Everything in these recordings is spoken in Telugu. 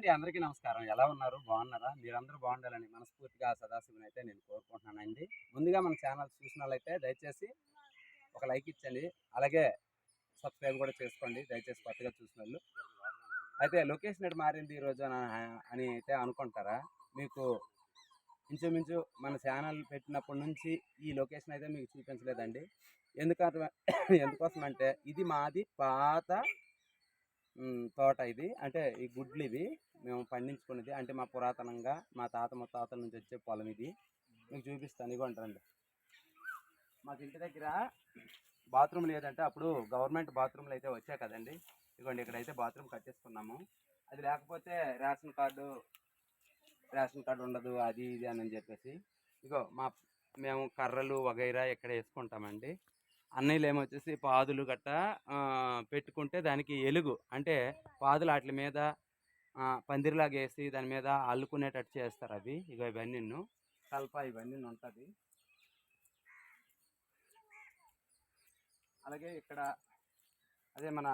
అండి. అందరికీ నమస్కారం. ఎలా ఉన్నారు? బాగున్నారా? మీరందరూ బాగుండాలని మనస్ఫూర్తిగా సదాశివుని అయితే నేను కోరుకుంటున్నానండి. ముందుగా మన ఛానల్ చూసిన వాళ్ళైతే దయచేసి ఒక లైక్ ఇచ్చండి. అలాగే సబ్స్క్రైబ్ కూడా చేసుకోండి. దయచేసి కొత్తగా చూసిన వాళ్ళు అయితే లొకేషన్ ఎటు మారింది ఈరోజు అని- అని అయితే అనుకుంటారా? మీకు ఇంచుమించు మన ఛానల్ పెట్టినప్పటి నుంచి ఈ లొకేషన్ అయితే మీకు చూపించలేదండి. ఎందుకంటే ఎందుకోసం అంటే ఇది మాది పాత తోట ఇది. అంటే ఈ గుడ్లు ఇవి మేము పండించుకున్నది అంటే మా పురాతనంగా మా తాత ముత్తాతల నుంచి వచ్చే పొలం ఇది. మీకు చూపిస్తాను. ఇవ్వండి మాకు ఇంటి దగ్గర బాత్రూమ్ లేదంటే అప్పుడు గవర్నమెంట్ బాత్రూమ్లు అయితే వచ్చాయి కదండి. ఇదిగోండి ఇక్కడైతే బాత్రూమ్ కట్టేసుకున్నాము. అది లేకపోతే రేషన్ కార్డు రేషన్ కార్డు ఉండదు అది ఇది అని చెప్పేసి. ఇగో మా మేము కర్రలు వగైరా ఇక్కడ వేసుకుంటామండి. అన్నయ్యలు ఏమొచ్చేసి పాదులు గట్ట పెట్టుకుంటే దానికి ఎలుగు. అంటే పాదులు వాటి మీద పందిరిలాగా వేసి దాని మీద అల్లుకునేటట్టు చేస్తారు అవి. ఇక ఇవన్నీ కల్ప ఇవన్నీ ఉంటుంది. అలాగే ఇక్కడ అదే మన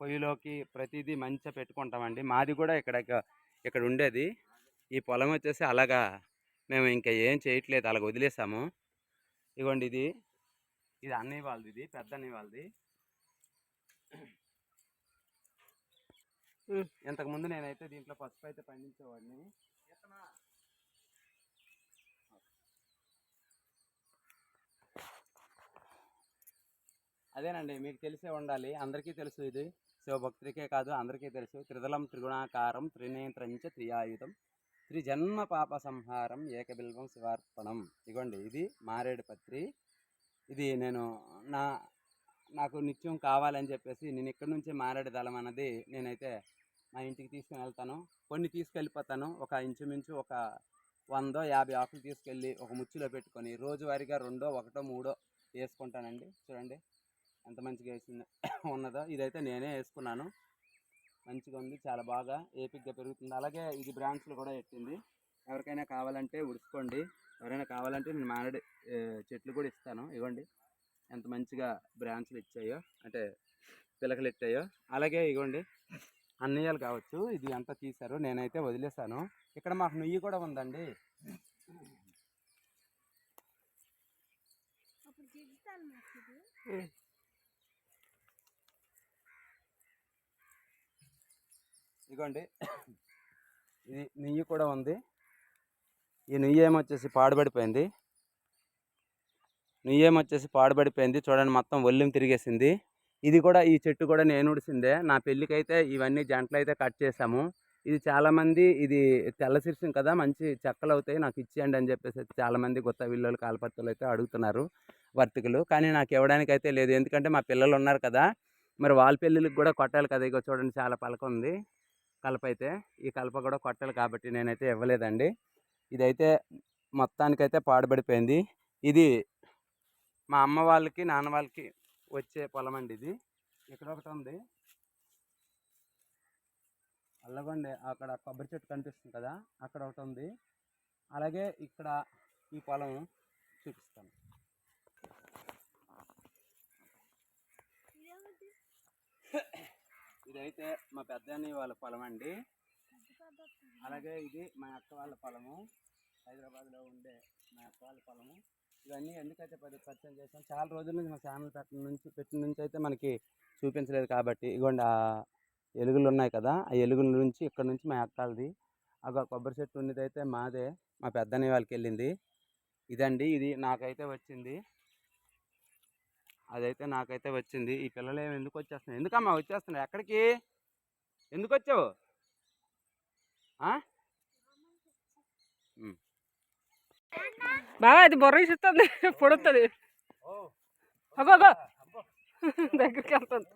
పొయ్యిలోకి ప్రతిదీ మంచిగా పెట్టుకుంటామండి. మాది కూడా ఇక్కడ ఇక్కడ ఉండేది. ఈ పొలం వచ్చేసి అలాగా మేము ఇంకా ఏం చేయట్లేదు. అలాగ వదిలేసాము. ఇగోండి ఇది. ఇది అన్నయ్య వాళ్ళది ఇది పెద్ద అన్నయ్య వాళ్ళది. ఇంతకుముందు నేనైతే దీంట్లో పసుపు అయితే పండించేవాడిని. అదేనండి మీకు తెలిసే ఉండాలి. అందరికీ తెలుసు ఇది. శివభక్తుడికే కాదు అందరికీ తెలుసు. త్రిదలం త్రిగుణాకారం త్రినేత్రంచ త్రియాయుధం త్రిజన్మ పాప సంహారం ఏకబిల్వం శివార్పణం. ఇగోండి ఇది మారేడు పత్రి. ఇది నేను నా నాకు నిత్యం కావాలని చెప్పేసి నేను ఇక్కడి నుంచే మారేడే దళం అన్నది నేనైతే మా ఇంటికి తీసుకుని వెళ్తాను. కొన్ని తీసుకెళ్ళిపోతాను. ఒక ఇంచుమించు ఒక వందో యాభై ఆకులు తీసుకెళ్ళి ఒక ముచ్చులో పెట్టుకొని రోజువారీగా రెండో ఒకటో మూడో వేసుకుంటానండి. చూడండి ఎంత మంచిగా వేసింది ఉన్నదో. ఇదైతే నేనే వేసుకున్నాను. మంచిగా ఉంది చాలా బాగా ఏపిగ్గా పెరుగుతుంది. అలాగే ఇది బ్రాంచ్లు కూడా పెట్టింది. ఎవరికైనా కావాలంటే ఉడుచుకోండి. ఎవరైనా కావాలంటే నేను మారేడు చెట్లు కూడా ఇస్తాను. ఇవ్వండి. ఎంత మంచిగా బ్రాంచ్లు ఇచ్చాయో అంటే పిలకలు ఇచ్చాయో అలాగే ఇవ్వండి. అన్నయ్యలు కావచ్చు ఇది అంతా తీశారు నేనైతే వదిలేశాను. ఇక్కడ మాకు నుయ్యి కూడా ఉందండి. ఉమ్. ఇదిగోండి ఇది నెయ్యి కూడా ఉంది. ఈ నుయ్యేం వచ్చేసి పాడుబడిపోయింది. నుయ్యేం వచ్చేసి పాడుబడిపోయింది. చూడండి మొత్తం ఒళ్ళెం తిరిగేసింది. ఇది కూడా ఈ చెట్టు కూడా నేను ఉడిసిందే నా పెళ్ళికైతే ఇవన్నీ జంటలు అయితే కట్ చేసాము ఇది చాలామంది ఇది తెల్ల శీర్షం కదా మంచి చెక్కలు అవుతాయి నాకు ఇచ్చేయండి అని చెప్పేసి అయితే చాలామంది కొత్త విల్లులు కాలపత్తులు అయితే అడుగుతున్నారు వర్తకులు. కానీ నాకు ఇవ్వడానికి అయితే లేదు. ఎందుకంటే మా పిల్లలు ఉన్నారు కదా మరి వాళ్ళ పెళ్ళిళ్ళకి కూడా కొట్టాలి కదా. ఇక చూడండి చాలా పలక ఉంది. కలప అయితే ఈ కలప కూడా కొట్టాలి కాబట్టి నేనైతే ఇవ్వలేదండి. ఇదైతే మొత్తానికైతే పాడుపడిపోయింది ఇది మా అమ్మ వాళ్ళకి నాన్న వాళ్ళకి వచ్చే పొలం అండి ఇది. ఇక్కడ ఒకటి ఉంది. అల్లగొండే అక్కడ కొబ్బరి చెట్టు కనిపిస్తుంది కదా అక్కడ ఒకటి ఉంది. అలాగే ఇక్కడ ఈ పొలం చూపిస్తాను. ఇదైతే మా పెద్ద అన్నయ్య వాళ్ళ పొలం అండి అలాగే ఇది మా అక్క వాళ్ళ పొలము. హైదరాబాద్లో ఉండే మా అక్క వాళ్ళ పొలము. ఇవన్నీ ఎందుకైతే పది పరిచయం చేసాం చాలా రోజుల నుంచి మా ఛానల్ పెట్టిన నుంచి పెట్టిన నుంచి అయితే మనకి చూపించలేదు కాబట్టి ఇగోండి ఆ ఎలుగులు ఉన్నాయి కదా ఆ ఎలుగుల నుంచి ఇక్కడ నుంచి మా అక్కలది. అక్కడ కొబ్బరి చెట్టు ఉన్నది అయితే మాదే మా పెద్దన్నయ్య వాళ్ళకి వెళ్ళింది. ఇదండి ఇది నాకైతే వచ్చింది. అదైతే నాకైతే వచ్చింది. ఈ పిల్లలు ఏమి ఎందుకు వచ్చేస్తున్నాయి? ఎందుకమ్మా వచ్చేస్తున్నాయి? ఎక్కడికి? ఎందుకు వచ్చావు? బావా అది బొర్ర ఇస్తుంది పొడుతుంది అగో దగ్గరికి వెళ్తుంది.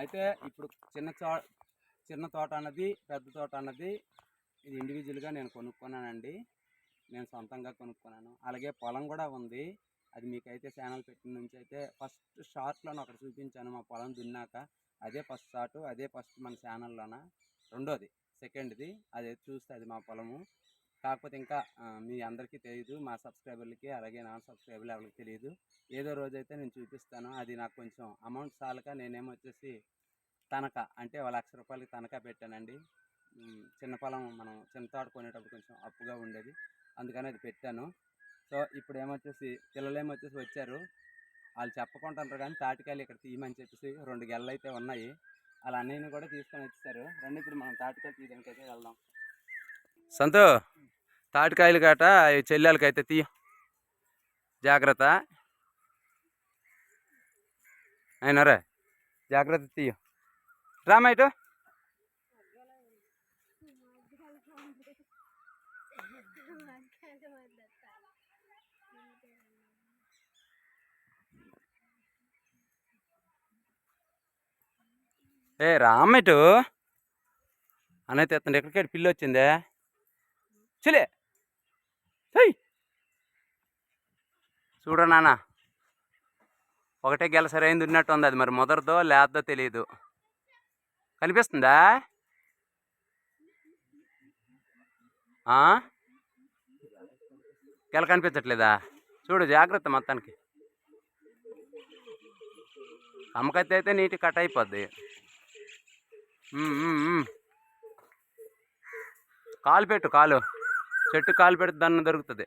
అయితే ఇప్పుడు చిన్న తో చిన్న తోట అన్నది పెద్ద తోట అన్నది ఇది ఇండివిజువల్గా నేను కొనుక్కున్నానండి. నేను సొంతంగా కొనుక్కున్నాను. అలాగే పొలం కూడా ఉంది. అది మీకైతే ఛానల్ పెట్టిన నుంచి అయితే ఫస్ట్ షార్ట్లోనే ఒకటి చూపించాను మా పొలం దున్నాక. అదే ఫస్ట్ షార్ట్ అదే ఫస్ట్ మన ఛానల్లోన రెండోది సెకండ్ది అదే చూస్తే అది మా పొలము. కాకపోతే ఇంకా మీ అందరికీ తెలియదు మా సబ్స్క్రైబర్లకి అలాగే నాన్ సబ్స్క్రైబర్లు ఎవరికి తెలియదు ఏదో రోజైతే నేను చూపిస్తాను. అది నాకు కొంచెం అమౌంట్ చాలక నేనేమో వచ్చేసి తనఖా అంటే ఒక లక్ష రూపాయలకి తనఖా పెట్టానండి. చిన్న పొలం మనం చిన్న తోట కొనేటప్పుడు కొంచెం అప్పుగా ఉండేది. అందుకని అది పెట్టాను. సో ఇప్పుడు ఏమొచ్చేసి పిల్లలు ఏమొచ్చేసి వచ్చారు. వాళ్ళు చెప్పుకుంటారు కానీ తాటికాయలు ఇక్కడ తీయమని చెప్పేసి రెండు గెల్లలు అయితే ఉన్నాయి. వాళ్ళ అన్నయ్యని కూడా తీసుకొని వచ్చేసారు. రండి ఇప్పుడు మనం తాటికాయలు తీయడానికి అయితే వెళ్దాం. సంతో తాటికాయలు కాట చెల్లెలకి అయితే తీయ. జాగ్రత్త. అయినరే? జాగ్రత్త తీయ. రామా ఏ రామ్మ ఇటు. అన్నైతే ఎత్తండి ఎక్కడికి పిల్లి వచ్చిందే? చిలే. చెయ్ చూడ నాన్న. ఒకటే గెల సరైంది ఉన్నట్టు ఉంది అది మరి మొదటిదో లేదో తెలియదు కనిపిస్తుందా? గెల కనిపించట్లేదా? చూడు జాగ్రత్త మొత్తానికి. అమ్మకత్తి అయితే నీటి కట్ అయిపోద్ది. కాలు పెట్టు కాలు. చెట్టు కాలు పెడితే దాన్ని దొరుకుతుంది.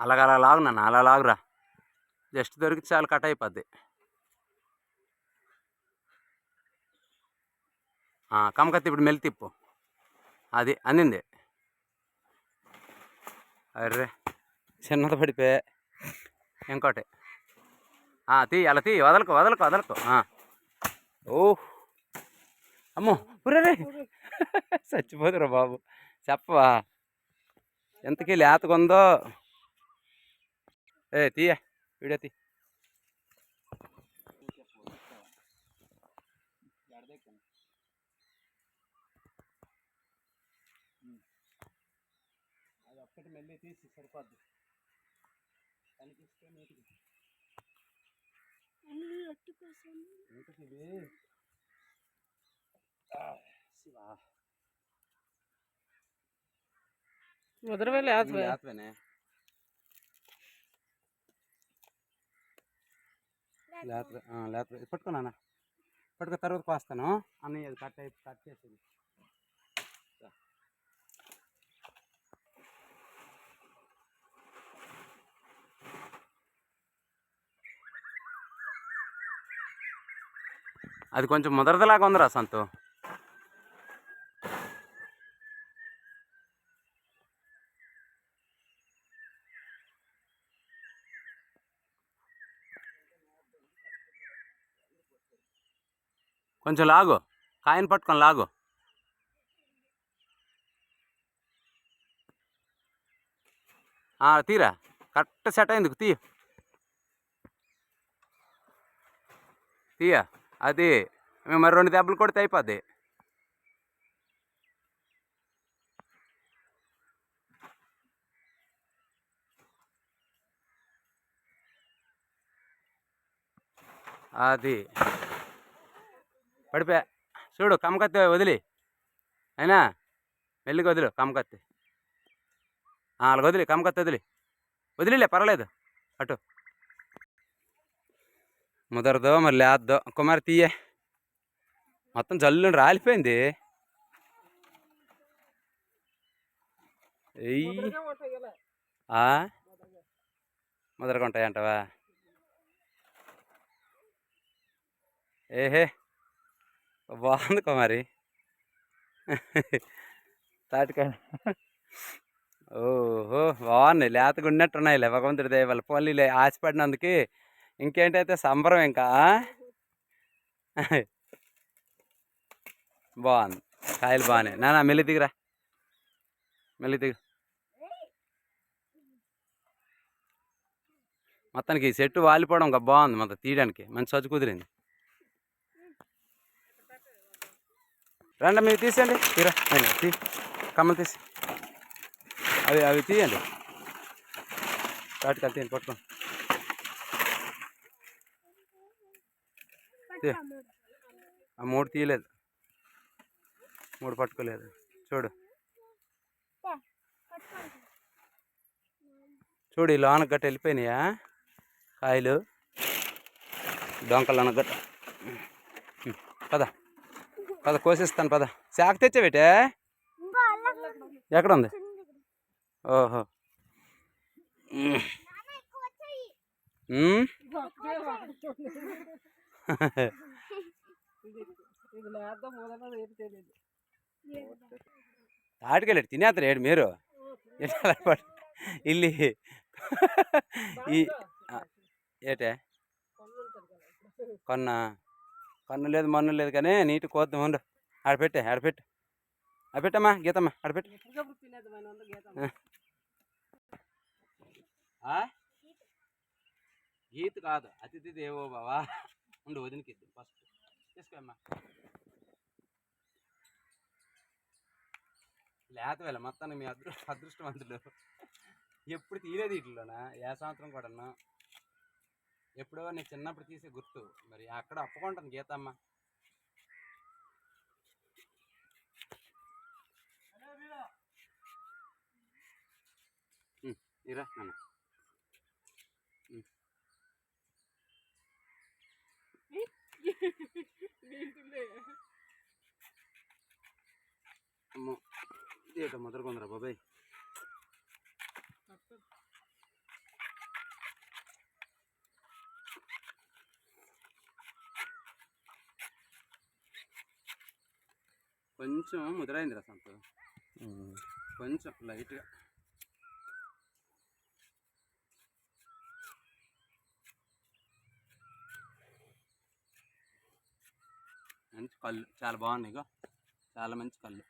అలాగ అలా లాగు నాన్న అలా లాగురా. జస్ట్ దొరికి చాలు కట్ అయిపోద్ది. కమకత్తి ఇప్పుడు మెల్లి తిప్పు. అది అందింది అర్రే. చిన్నది పడిపోయా. ఇంకోటి. తీ అలా తీ వదలకు వదలకు వదలకు. ఓ అమ్మో పురే చచ్చిపోతురా బాబు. చెప్పవా. ఎంతకీ లేతకుందో. ఏ తీయ. వీడియో తీ. ఒక్కటి మెల్లి తీసి సరిపోద్ది. కనిపిస్తే నీటికి. నీటికి ఇది ఆ, శివా. వదిలివే లేదు లేతవేనే? లేత లేత పట్టుకో నాన్న. పట్టుకో తర్వాత కోస్తాను అన్నయ్య అది కట్ కట్ చేసేది. అది కొంచెం ముదరదలాగా ఉందిరా సంతు. కొంచెం లాగు కాయను పట్టుకొని లాగు. తీరా కరెక్ట్ సెట్ అయింది తీయ. తీయ. అది మేము మరి రెండు దెబ్బలు కొడితే అయిపోద్ది. అది. పడిపోయా. చూడు కమ్మకత్తి వదిలి. అయినా? మెల్లిగా వదిలు కమ్మకత్తి. అలాగ వదిలి కమ్మకత్తి వదిలి. వదిలిలే పర్వాలేదు. అటు. ముదరదో మరి లేద్దో. కుమారి తీయే. మొత్తం జల్లు రాలిపోయింది. ఎయ్యి ఆ? ముదరగా ఉంటాయి ఏహే. బాగుంది కుమారి తాటికాయ ఓహో బాగున్నాయి. లేతగా ఉన్నట్టున్నాయిలే భగవంతుడి దయ వాళ్ళ ఆశపడినందుకు ఇంకేంటైతే సంబరం ఇంకా బాగుంది. కాయలు బాగున్నాయి నానా మెల్లి దిగురా. మెల్లి దిగు. మొత్తానికి ఈ చెట్టు వాలిపోవడం ఇంకా బాగుంది మొత్తం తీయడానికి. మంచి సజ్జు కుదిరింది. రండి మీరు తీసేయండి. తీరా తీ కమ్మలు తీసి. అవి అవి తీయండి. తాటికల్ తీయండి పట్టుకోండి. ఆ మూడు. తీయలేదు. మూడు పట్టుకోలేదు. చూడు. చూడు ఈ లోన గట్ట వెళ్ళిపోయినాయా? కాయలు. డొంకలు గట్ట. పద. పద కోసిస్తాను పద. శాఖ తెచ్చావేటే? ఎక్కడ ఉంది. ఓహో. తాటికెళ్ళి తినేస్తారు ఏడు మీరు? ఇల్లి. ఈ ఏటే? కొన్న. కొన్న లేదు మన్ను లేదు కానీ నీటి కోద్దాం ఉండు. ఆడపెట్టే ఆడపెట్టు ఆడపెట్టమ్మా గీతమ్మా ఆడపెట్టు గీత కాదు అతిథి దేవో బావా ఉండు వదినకి ఫస్ట్ తీసుకోమ్మా. లేత వేళ మొత్తానికి మీ అదృ అదృష్టవంతులు. ఎప్పుడు తీరేది ఇట్లోనా ఏ సంవత్సరం కూడాను? ఎప్పుడో నేను చిన్నప్పుడు తీసే గుర్తు. మరి అక్కడ అప్పుకుంటాను గీతమ్మ. ఇరా నాన్న అమ్మో ఇదేటో మొదలుకుందరా బాబాయ్. కొంచెం ముద్రైందిరా సంత. కొంచెం లైట్గా. మంచి కళ్ళు చాలా బాగున్నాయి ఇగో. చాలా మంచి కళ్ళు.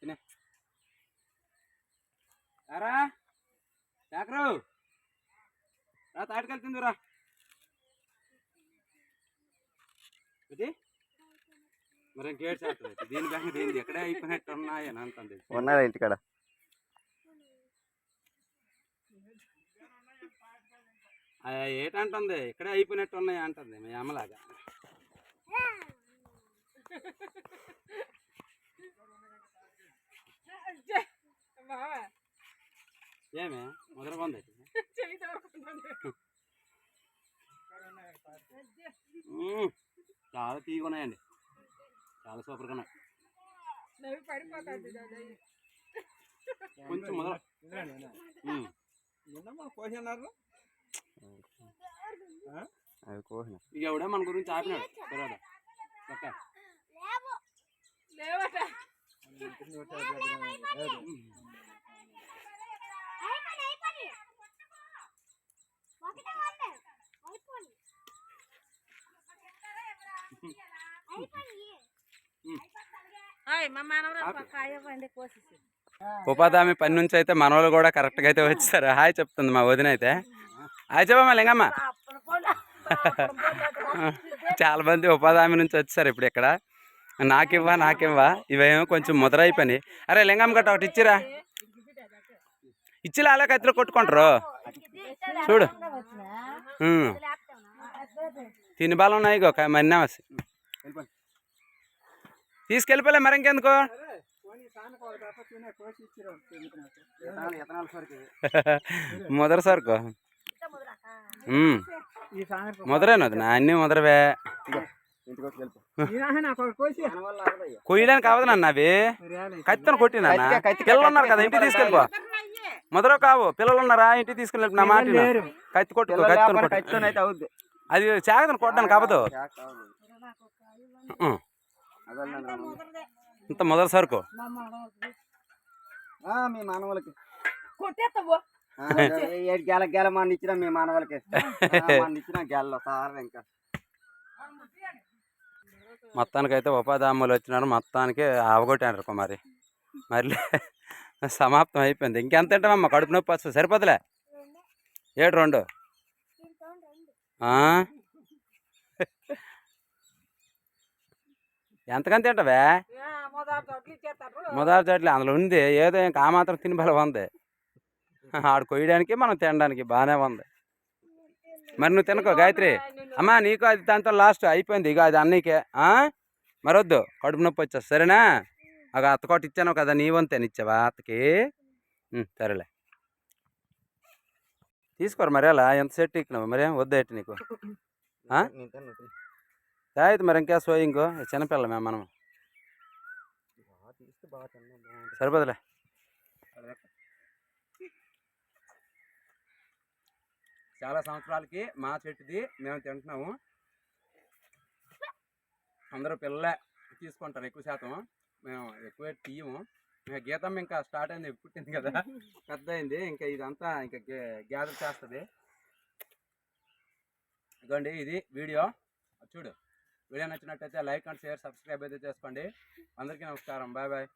తినే. రా శాకరు రా తాటికెళ్ళి తిందురా ఇది మరి గేట్ చేస్తుంది దీని బ్యాంక్ దీనిది? ఎక్కడే అయిపోయినట్టు ఉన్నాయి అని అంటుంది. ఉన్నారా ఇంటికాడ? ఏటంటుంది? ఇక్కడే అయిపోయినట్టు ఉన్నాయి అంటుంది మీ అమ్మలాగా. బావా ఏమే? తోడుకుంటుంది మ్మ్. చాలా తీగ ఉన్నాయండి. చాలా సూపర్గా ఉన్నాయి. కొంచెం మొదలు. అవి కోసిన. ఇక ఎవడే మన గురించి ఆపినాడు. తర్వాత. ఒక్క లేవట మా మనవరాలు కాయ పండి కోసేసి ఉపాధి పని నుంచి అయితే మనవాళ్ళు కూడా కరెక్ట్గా అయితే వచ్చారు. హాయ్ చెప్తుంది మా వదిన అయితే. హాయ్ చెప్పమ్మా లింగమ్మ. చాలా మంది ఉపాధి హామీ నుంచి వచ్చారు ఇప్పుడు ఇక్కడ. నాకివ్వా నాకివ్వా. ఇవేమో కొంచెం ముదరైపోయినాయి. అరే లింగమ్మ గట్ట ఒకటి ఇచ్చిరా. ఇచ్చిలా అలా కత్తిలో కొట్టుకుంటారు. చూడు. తిని బాలు ఉన్నాయి ఒక మన్నాసి తీసుకెళ్ళిపోలే మరి ఇంకెందుకు? మొదటి సరుకు. ఉమ్. మొదరేనది నా అన్ని మొదరవే. కొయ్యడానికి అవదు నాన్న అవి. కత్తిని కొట్టినా కత్తికే, కత్తికే, పిల్లలు ఉన్నారు కదా ఇంటికి తీసుకెళ్ళిపో మొదలు కావు పిల్లలు ఉన్నారా? ఇంటికి తీసుకెళ్ళి నా మాట. కత్తి కొట్టు. అవుద్ది. అది చాగదని కొట్టడానికి అవ్వదు. ఇంత మొదటి సరుకు? ఆ, మీ మానవులకి. ఏడు గేల గేల మన ఇచ్చిన మీ మానవులకి. మన ఇచ్చిన గేలలో సార్ ఇంకా. మొత్తానికైతే ఉపాధి హామీలు వచ్చినారు. మొత్తానికి అవగొట్టారు కుమారి. మరి సమాప్తం అయిపోయింది. ఇంకెంత తింటామమ్మా కడుపు నొప్పి వస్తుంది. సరిపోతులే? ఏడు రెండు ఆ? ఎంతకని తింటావే? మొదటి చెట్లు అందులో ఉంది. ఏదో ఇంకా ఆ మాత్రం తిని బలం ఉంది. ఆడు కొయ్యడానికి మనం తినడానికి బాగానే ఉంది. మరి నువ్వు తినకో గాయత్రి. అమ్మా నీకు అది దాంతో లాస్ట్ అయిపోయింది. ఇక అది అన్నీకే. ఆ? మరొద్దు. కడుపు నొప్పి వచ్చా సరేనా? ఒక అత్త కొట్టి ఇచ్చాను కదా నీ వంతేని ఇచ్చావా అత్తకి? సరేలే. తీసుకోరు మరి అలా? ఎంత సెట్ ఎక్కినావు? మరి? వద్దా నీకు? తాగితే మరి ఇంకా సో ఇంకో. చిన్నపిల్లమే మనం. సరిపోదులే. చాలా సంవత్సరాలకి మా చెట్టుది మేము తింటున్నాము. అందరూ పిల్లలే తీసుకుంటారు ఎక్కువ శాతం. మేము ఎక్కువ తీయము. ఇంకా గీతం ఇంకా స్టార్ట్ అయింది పుట్టింది కదా. పెద్ద అయింది. ఇంకా ఇదంతా ఇంకా గ్యాదర్ చేస్తుంది. ఇదిగోండి ఇది వీడియో. చూడు. వీడియో నచ్చినట్టయితే లైక్ అండ్ షేర్ సబ్స్క్రైబ్ అయితే చేసుకోండి. అందరికీ నమస్కారం. Bye bye.